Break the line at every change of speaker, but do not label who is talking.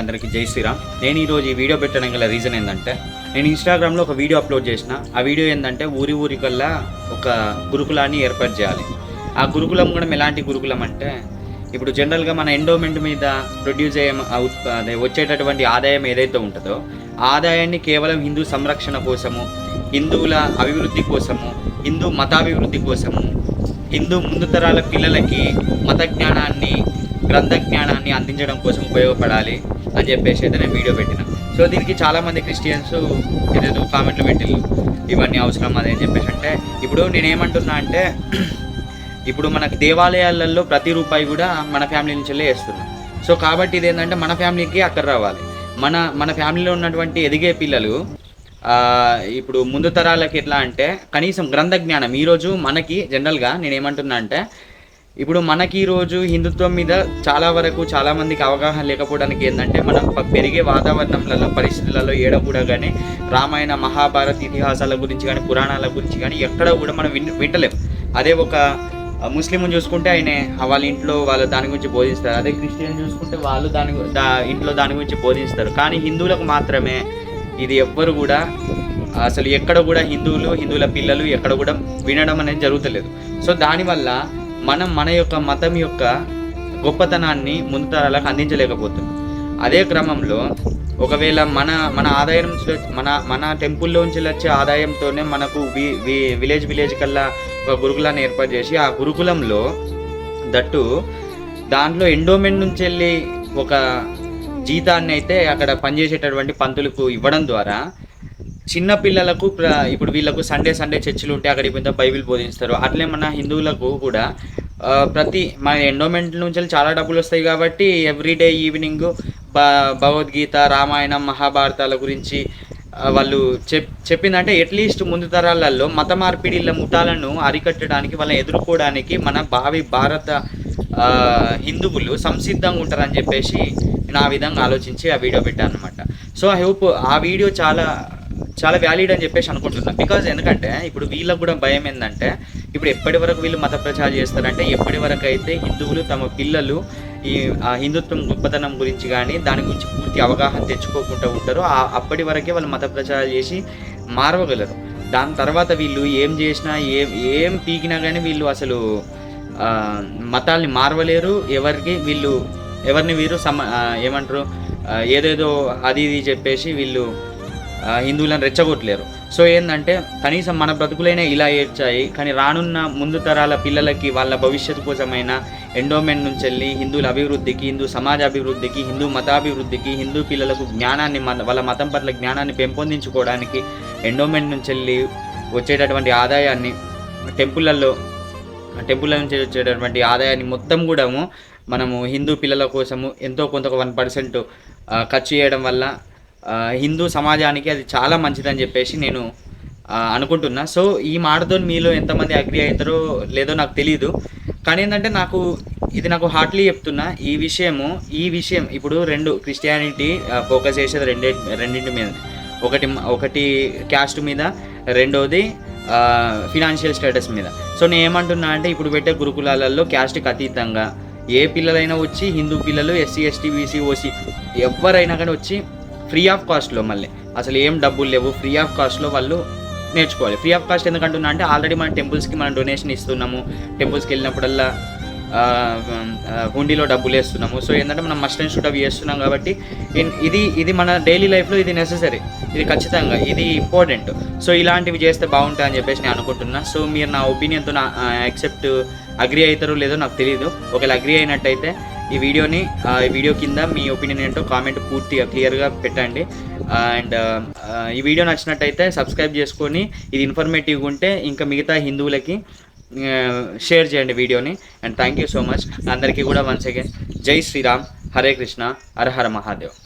అందరికీ జై శ్రీరామ్. నేను ఈరోజు ఈ వీడియో పెట్టడం గల రీజన్ ఏంటంటే నేను ఇన్స్టాగ్రామ్లో ఒక వీడియో అప్లోడ్ చేసిన. ఆ వీడియో ఏంటంటే ఊరి ఊరికల్లా ఒక గురుకులాన్ని ఏర్పాటు చేయాలి. ఆ గురుకులం కూడా ఎలాంటి గురుకులం అంటే ఇప్పుడు జనరల్గా మన ఎండోమెంట్ మీద ప్రొడ్యూస్ అయ్యే అదే వచ్చేటటువంటి ఆదాయం ఏదైతే ఉంటుందో ఆ ఆదాయాన్ని కేవలం హిందూ సంరక్షణ కోసము హిందువుల అభివృద్ధి కోసము హిందూ మతాభివృద్ధి కోసము హిందూ ముందు తరాల పిల్లలకి మత జ్ఞానాన్ని గ్రంథ జ్ఞానాన్ని అందించడం కోసం ఉపయోగపడాలి అని చెప్పేసి అయితే నేను వీడియో పెట్టిన. సో దీనికి చాలామంది క్రిస్టియన్స్ ఏదేదో కామెంట్లు పెట్టిళ్ళు ఇవన్నీ అవసరం అని చెప్పేసి అంటే ఇప్పుడు నేనేమంటున్నా అంటే ఇప్పుడు మనకి దేవాలయాలలో ప్రతి రూపాయి కూడా మన ఫ్యామిలీ నుంచి వేస్తున్నాం సో కాబట్టి ఇది ఏంటంటే మన ఫ్యామిలీకి అక్కడ రావాలి. మన మన ఫ్యామిలీలో ఉన్నటువంటి ఎదిగే పిల్లలు ఇప్పుడు ముందు తరాలకి ఎట్లా అంటే కనీసం గ్రంథ జ్ఞానం ఈరోజు మనకి జనరల్గా నేను ఏమంటున్నా అంటే ఇప్పుడు మనకి ఈరోజు హిందుత్వం మీద చాలా వరకు చాలా మందికి అవగాహన లేకపోవడానికి ఏంటంటే మనం పెరిగే వాతావరణంలలో పరిస్థితులలో ఏడ కూడా కానీ రామాయణ మహాభారత ఇతిహాసాల గురించి కానీ పురాణాల గురించి కానీ ఎక్కడ కూడా మనం విన్ వింటలేం. అదే ఒక ఆ, చూసుకుంటే ఆయన వాళ్ళ ఇంట్లో వాళ్ళ దాని గురించి బోధిస్తారు. అదే క్రిస్టియన్ చూసుకుంటే వాళ్ళు దాని దా ఇంట్లో దాని గురించి బోధిస్తారు. కానీ హిందువులకు మాత్రమే ఇది ఎవ్వరు కూడా అసలు ఎక్కడ కూడా హిందువులు హిందువుల పిల్లలు ఎక్కడ కూడా వినడం అనేది జరుగుతలేదు. సో దానివల్ల మనం మన యొక్క మతం యొక్క గొప్పతనాన్ని ముందు తరాలకు అందించలేకపోతున్నాం. అదే క్రమంలో ఒకవేళ మన మన ఆదాయం మన మన టెంపుల్లో నుంచి వచ్చే ఆదాయంతోనే మనకు వి వి- విలేజ్ విలేజ్ కల్లా ఒక గురుకులాన్ని ఏర్పాటు చేసి ఆ గురుకులంలో దట్టు దాంట్లో ఎండోమెంట్ నుంచి వెళ్ళి ఒక జీతాన్ని అయితే అక్కడ పనిచేసేటటువంటి పంతులకు ఇవ్వడం ద్వారా చిన్న పిల్లలకు ఇప్పుడు వీళ్ళకు సండే సండే చర్చిలు ఉంటే అక్కడికి పోతే బైబిల్ బోధిస్తారు. అట్లే మన హిందువులకు కూడా ప్రతి మన ఎండోమెంట్ నుంచి చాలా డబ్బులు వస్తాయి కాబట్టి ఎవ్రీడే ఈవినింగ్ భ భగవద్గీత రామాయణం మహాభారతాల గురించి వాళ్ళు చెప్ చెప్పిందంటే అట్లీస్ట్ ముందు తరాలలో మత మార్పిడిల ముఠాలను అరికట్టడానికి వాళ్ళని ఎదుర్కోవడానికి మన భావి భారత హిందువులు సంసిద్ధంగా ఉంటారని చెప్పేసి నేను ఆ విధంగా ఆలోచించి ఆ వీడియో పెట్టాను అనమాట సో ఐ హోప్ ఆ వీడియో చాలా చాలా వ్యాలిడ్ అని చెప్పేసి అనుకుంటున్నాను బికాజ్ ఎందుకంటే ఇప్పుడు వీళ్ళకు కూడా భయం ఏంటంటే ఇప్పుడు ఎప్పటి వరకు వీళ్ళు మత ప్రచారం చేస్తారంటే ఎప్పటి వరకు అయితే హిందువులు తమ పిల్లలు ఈ ఆ హిందుత్వం గొప్పతనం గురించి కానీ దాని గురించి పూర్తి అవగాహన తెచ్చుకోకుండా ఉంటారో అప్పటి వరకే వాళ్ళు మత ప్రచారం చేసి మారవగలరు. దాని తర్వాత వీళ్ళు ఏం చేసినా ఏం ఏం పీకినా కానీ వీళ్ళు అసలు మతాల్ని మారవలేరు. ఎవరికి వీళ్ళు ఎవరిని వీరు సమ ఏమంటారు ఏదేదో అది ఇది చెప్పేసి వీళ్ళు హిందువులను రెచ్చగొట్టలేరు. సో ఏంటంటే కనీసం మన బ్రతుకులైనా ఇలా ఏడ్చాయి కానీ రానున్న ముందు తరాల పిల్లలకి వాళ్ళ భవిష్యత్తు కోసమైన ఎండోమెంట్ నుంచి వెళ్ళి హిందువుల అభివృద్ధికి హిందూ సమాజ అభివృద్ధికి హిందూ మతాభివృద్ధికి హిందూ పిల్లలకు జ్ఞానాన్ని మన- వాళ్ళ మతం పట్ల జ్ఞానాన్ని పెంపొందించుకోవడానికి ఎండోమెంట్ నుంచి వెళ్ళి వచ్చేటటువంటి ఆదాయాన్ని టెంపుల్లలో టెంపుల్ నుంచి వచ్చేటటువంటి ఆదాయాన్ని మొత్తం కూడాము మనము హిందూ పిల్లల కోసము ఎంతో కొంత వన్ పర్సెంట్ ఖర్చు చేయడం వల్ల హిందూ సమాజానికి అది చాలా మంచిదని చెప్పేసి నేను అనుకుంటున్నా. సో ఈ మాటతో మీలో ఎంతమంది అగ్రి అవుతారో లేదో నాకు తెలియదు కానీ ఏంటంటే నాకు ఇది నాకు హార్ట్లీ చెప్తున్నా. ఈ విషయము ఈ విషయం ఇప్పుడు రెండు క్రిస్టియానిటీ ఫోకస్ చేసేది రెండే రెండింటి మీద. ఒకటి ఒకటి క్యాస్ట్ మీద రెండోది ఫినాన్షియల్ స్టేటస్ మీద. సో నేను ఏమంటున్నా అంటే ఇప్పుడు పెట్టే గురుకులాలలో క్యాస్ట్కి అతీతంగా ఏ పిల్లలైనా వచ్చి హిందూ పిల్లలు ఎస్సీ ఎస్టీ బీసీ ఓసీ ఎవరైనా కానీ వచ్చి ఫ్రీ ఆఫ్ కాస్ట్లో మళ్ళీ. అసలు ఏం డబ్బులు లేవు. ఫ్రీ ఆఫ్ కాస్ట్లో వాళ్ళు నేర్చుకోవాలి. ఫ్రీ ఆఫ్ కాస్ట్ ఎందుకంటున్నా అంటే ఆల్రెడీ మన టెంపుల్స్కి మనం డొనేషన్ ఇస్తున్నాము. టెంపుల్స్కి వెళ్ళినప్పుడల్లా హుండీలో డబ్బులు వేస్తున్నాము. సో ఏంటంటే మనం మస్ట్ అండ్ షూట్ అవి చేస్తున్నాం కాబట్టి ఇన్- ఇది ఇది మన డైలీ లైఫ్లో ఇది నెససరీ ఇది ఖచ్చితంగా ఇది ఇంపార్టెంట్ సో ఇలాంటివి చేస్తే బాగుంటుంది అని చెప్పేసి నేను అనుకుంటున్నా. సో మీరు నా ఒపీనియన్తో నా యాక్సెప్ట్ అగ్రి అవుతారో లేదో నాకు తెలియదు ఒకవేళ అగ్రి అయినట్టయితే ఈ వీడియోని ఈ వీడియో కింద మీ ఒపీనియన్ ఏంటో కామెంట్ పూర్తిగా క్లియర్గా పెట్టండి. అండ్ ఈ వీడియో నచ్చినట్టయితే సబ్స్క్రైబ్ చేసుకొని ఇది ఇన్ఫర్మేటివ్గా ఉంటే ఇంకా మిగతా హిందువులకి షేర్ చేయండి వీడియోని. And thank you so much అందరికీ కూడా వన్స్ అగైన్ జై శ్రీరామ్ హరే కృష్ణ హర హర మహాదేవ్.